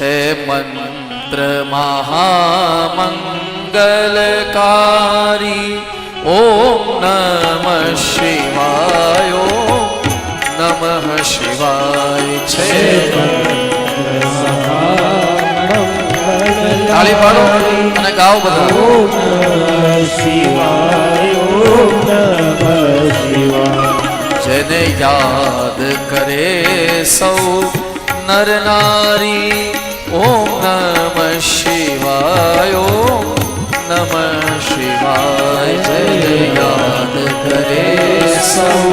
છે મંત્ર મહામંગલકારી. ઓમ નમ શિવાય નમ શિવાય છે. તાળી પાડો અને ગાઓ બધા. જેને યાદ કરે સૌ નર નારી ઓમ નમ શિવાય, ઓમ નમ શિવાય, જય યાદ કરે સૌ.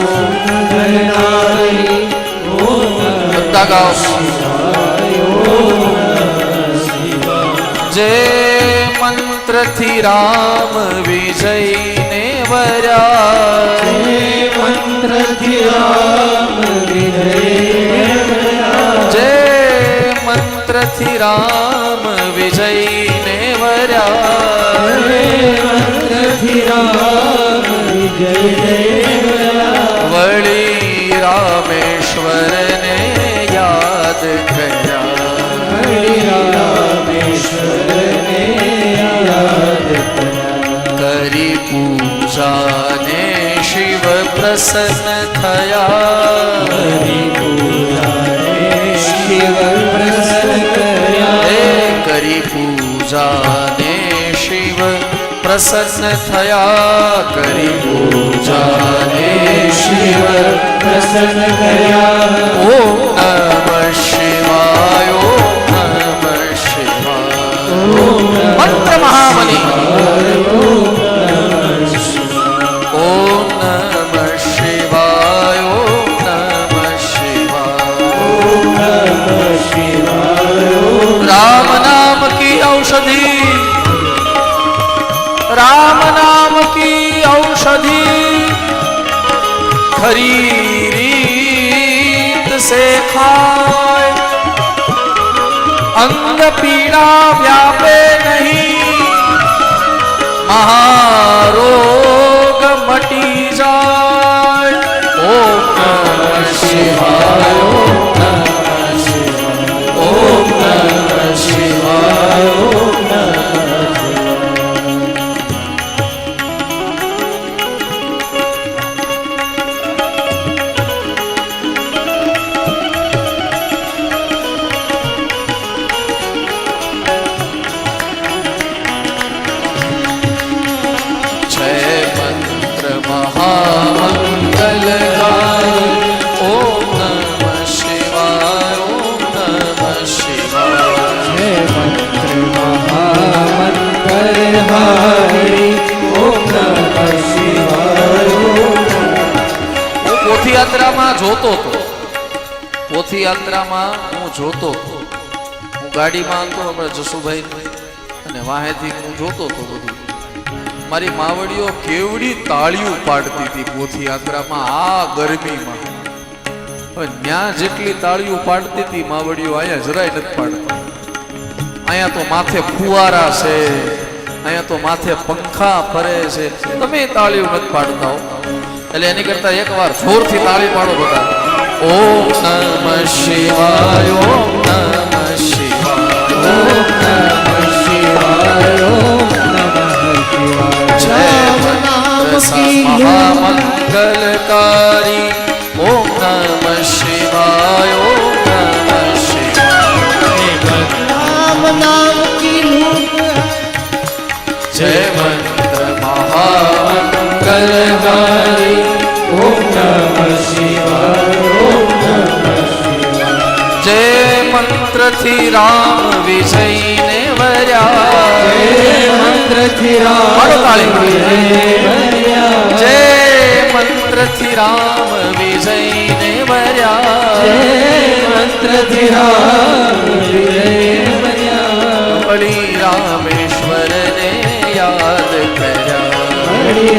બધા ગાઓ. જય મંત્રથી રામ વિજયને વર્યા. જે મંત્રથી રામ વિજયને વર્યા. વળી રામેશ્વરને યાદ કર્યા. કરી પૂજાને શિવ પ્રસન્ન થયા. હે પૂજાને શિવ પ્રસન્ન થયા કરી પૂજાને શિવ પ્રસન્ન થયા ઓમ की औषधि खरी से खाए। अंग पीड़ा व्यापे नहीं महारोग मटी जाए। ओम नमः યાત્રામાં જોતો હતો પોથી યાત્રામાં હું જોતો હતો હું ગાડીમાં હતો આપણે જસુભાઈ અને વાહેથી હું જોતો હતો બધું. મારી માવડીઓ કેવડી તાળીઓ પાડતી હતી પોથી યાત્રામાં આ ગરમીમાં. હવે ત્યાં જેટલી તાળીઓ પાડતી હતી માવડીઓ અહીંયા જરાય નથી પાડતી. અહીંયા તો માથે ફુવારા છે, અહીંયા તો માથે પંખા ફરે છે. તમે તાળીઓ નથી પાડતા હો. એટલે એની કરતા એકવાર જોરથી તાળી પાડો બધા. ઓમ નમઃ શિવાય, ઓમ નમઃ શિવાય, ઓમ મંત્રથી રામ વિજયને વર્યા પાડો તાળી. જય મંત્રથી રામ વિજયને વર્યા બળી રામેશ્વરને યાદ કર્યા કરી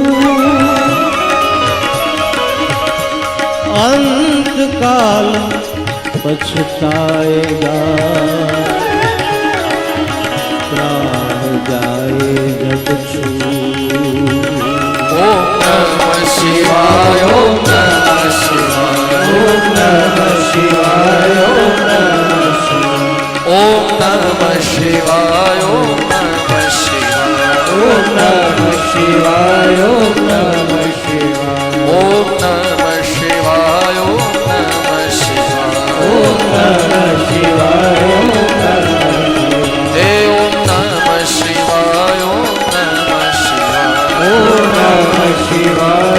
काल पछताएगा। प्राण जाए जब छू। शिवाय ओम शिवाय शिवाय नमः शिवाय। Shiva.